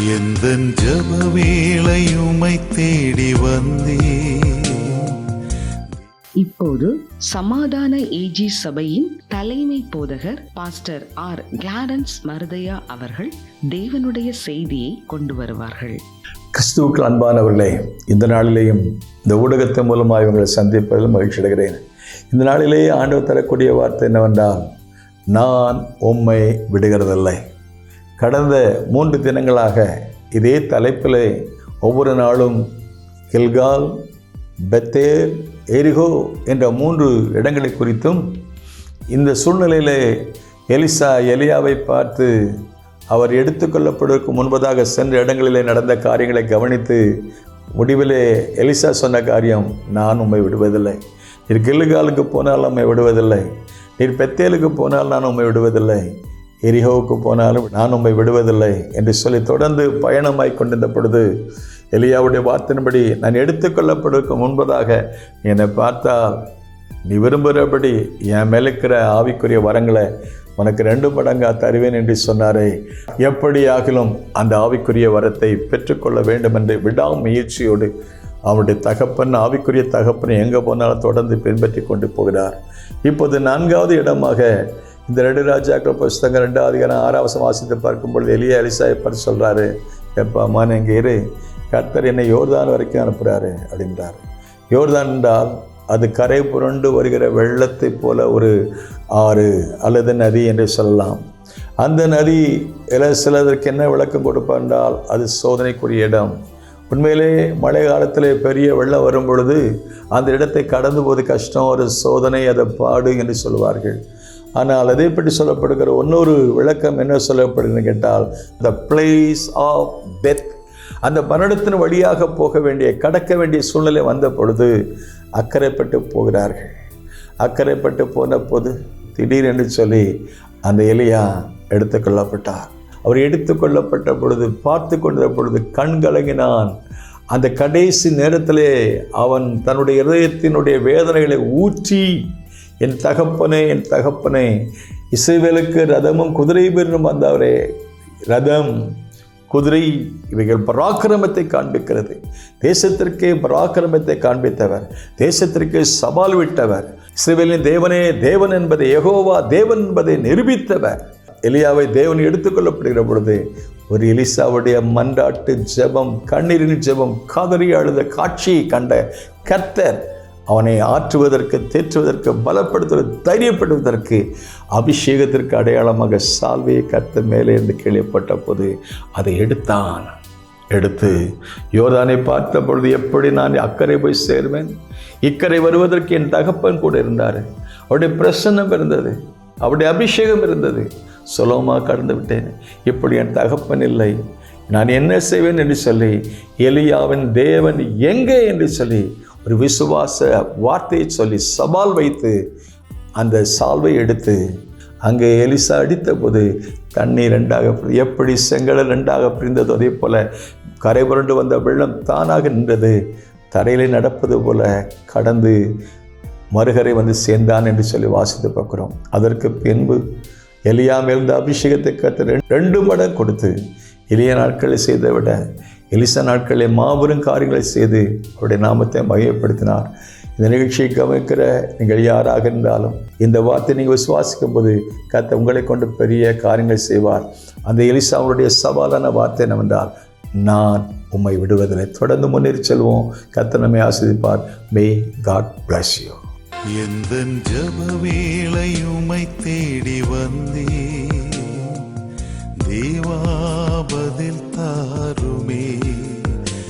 எந்த ஜப வேளை உமை தேடி வந்தே? இப்போது சமாதான ஏஜி சபையின் தலைமை போதகர் பாஸ்டர் ஆர் கிளாரன்ஸ் மருதையா அவர்கள் தேவனுடைய செய்தியை கொண்டு வருவார்கள். கிறிஸ்துவுக்கு அன்பானவர்களே இந்த நாளிலேயும் இந்த ஊடகத்தின் மூலமாக இவங்களை சந்திப்பதில் மகிழ்ச்சி அடைகிறேன். இந்த நாளிலேயே ஆண்டவர் தரக்கூடிய வார்த்தை என்னவென்றால் நான் உம்மை விடுகிறதில்லை. கடந்த மூன்று தினங்களாக இதே தலைப்பில் ஒவ்வொரு நாளும் கில்கால் பெத்தேர் எரிகோ என்ற மூன்று இடங்களை குறித்தும் இந்த சூழ்நிலையிலே எலிசா எலியாவை பார்த்து அவர் எடுத்துக்கொள்ளப்படுவதற்கு முன்பதாக சென்ற இடங்களிலே நடந்த காரியங்களை கவனித்து முடிவிலே எலிசா சொன்ன காரியம் நான் உண்மை விடுவதில்லை. நீர் கில்லுகாலுக்கு போனால் உம்மை விடுவதில்லை. நீர் பெத்தேலுக்கு போனால் நான் உண்மை விடுவதில்லை. எரிகோவுக்கு போனாலும் நான் உம்மை விடுவதில்லை என்று சொல்லி தொடர்ந்து பயணமாய் கொண்டிருந்த பொழுது எலியாவுடைய வார்த்தையின்படி நான் எடுத்துக்கொள்ளப்படுவதற்கு முன்பதாக என்னை பார்த்தால் நீ விரும்புகிறபடி என் மேலே இருக்கிற ஆவிக்குரிய வரங்களை உனக்கு ரெண்டு மடங்கா தருவேன் என்று சொன்னாரே. எப்படி ஆகிலும் அந்த ஆவிக்குரிய வரத்தை பெற்றுக்கொள்ள வேண்டும் என்று விடாமுயற்சியோடு அவருடைய தகப்பன் ஆவிக்குரிய தகப்பன் எங்கே போனாலும் தொடர்ந்து பின்பற்றி கொண்டு போகிறார். இப்போது நான்காவது இடமாக இந்த ரெண்டு ராஜாக்கள் புஸ்தகம் ரெண்டாவது அதிகாரம் ஆறாவசம் வாசித்து பார்க்கும் பொழுது எளிய அலிசாயை பார்த்து சொல்கிறாரு எப்பா அம்மா எங்கே இரு. கர்த்தர் என்னை யோர்தான் வரைக்கும் அனுப்புகிறாரு அப்படின்றார். யோர்தான் என்றால் அது கரை புரண்டு வருகிற வெள்ளத்தைப் போல ஒரு ஆறு அல்லது நதி என்று சொல்லலாம். அந்த நதி சிலதற்கு என்ன விளக்கம் கொடுப்பாண்டால் அது சோதனைக்குரிய இடம். உண்மையிலே மழை காலத்தில் பெரிய வெள்ளம் வரும் பொழுது அந்த இடத்தை கடந்து போது கஷ்டம் ஒரு சோதனை அதை பாடு என்று சொல்வார்கள். ஆனால் அதை பற்றி சொல்லப்படுகிற இன்னொரு விளக்கம் என்ன சொல்லப்படுதுன்னு கேட்டால் த பிளேஸ் ஆஃப் டெத் அந்த மரணத்தின் வழியாக போக வேண்டிய கடக்க வேண்டிய சூழ்நிலை வந்த பொழுது அக்கறைப்பட்டு போகிறார்கள். அக்கறைப்பட்டு போன போது திடீரென்று சொல்லி அந்த எலியா எடுத்துக்கொள்ளப்பட்டார் அவர் எடுத்துக்கொள்ளப்பட்ட பொழுது பார்த்து கொண்ட பொழுது கண்கலங்கினான் அந்த கடைசி நேரத்திலே அவன் தன்னுடைய இதயத்தினுடைய வேதனைகளை ஊற்றி என் தகப்பனே என் தகப்பனே இசைவேலுக்கு ரதமும் குதிரை பேரும் வந்தவரே. ரதம் குதிரை இவைகள் பராக்கிரமத்தை காண்பிக்கிறது. தேசத்திற்கே பராக்கிரமத்தை காண்பித்தவர். தேசத்திற்கு சவால் விட்டவர். இஸ்ரவேலின் தேவனே தேவன் என்பதை எகோவா தேவன் என்பதை நிரூபித்தவர். எலியாவை தேவன் எடுத்துக்கொள்ளப்படுகிற பொழுது ஒரு எலிசாவுடைய மன்றாட்டு ஜெபம் கண்ணீரின் ஜெபம் காதறி அழுத காட்சியை கண்ட கர்த்தர் அவனை ஆற்றுவதற்கு தேற்றுவதற்கு பலப்படுத்துவதற்கு தைரியப்படுவதற்கு அபிஷேகத்திற்கு அடையாளமாக சால்வையை கத்த மேலே என்று கேள்விப்பட்ட போது அதை எடுத்தான். எடுத்து யோர்தானை பார்த்த பொழுது எப்படி நான் அக்கறை போய் சேர்வேன்? இக்கரை வருவதற்கு என் தகப்பன் கூட இருந்தார். அவருடைய பிரசன்னம் இருந்தது. அவருடைய அபிஷேகம் இருந்தது. சுலபமாக கடந்து விட்டேன். இப்படி என் தகப்பன் இல்லை. நான் என்ன செய்வேன் என்று சொல்லி எலியாவின் தேவன் எங்கே என்று சொல்லி ஒரு விசுவாச வார்த்தையை சொல்லி சவால் வைத்து அந்த சால்வை எடுத்து அங்கே எலிசா அடித்த போது தண்ணீர் ரெண்டாக எப்படி செங்கடல் ரெண்டாக பிரிந்ததோ அதே போல் கரை புரண்டு வந்த வெள்ளம் தானாக நின்றது. தரையிலே நடப்பது போல கடந்து மறுகரை வந்து சேர்ந்தான் என்று சொல்லி வாசித்து பார்க்குறோம். அதற்கு பின்பு எலியா மேலிருந்த அபிஷேகத்தை கற்று ரெண்டு மடம் கொடுத்து எளிய நாட்களை செய்ததை விட எலிசா நாட்களில் மாபெரும் காரியங்களை செய்து அவருடைய நாமத்தை மகிமைப்படுத்தினார். இந்த நிகழ்ச்சியை கவனிக்கிற நீங்கள் யாராக இருந்தாலும் இந்த வார்த்தை நீங்கள் விசுவாசிக்கும் போது கத்த உங்களை கொண்டு பெரிய காரியங்கள் செய்வார். அந்த எலிசா அவருடைய சவாலான வார்த்தை என்னவென்றால் நான் உம்மை விடுவதில்லை. தொடர்ந்து முன்னேறி செல்வோம். கத்த நம்மை ஆசிரிப்பார் மே காட் பிளஸ் யூ எந்த ஜப வேளை உமை தேடி வந்தே தேவா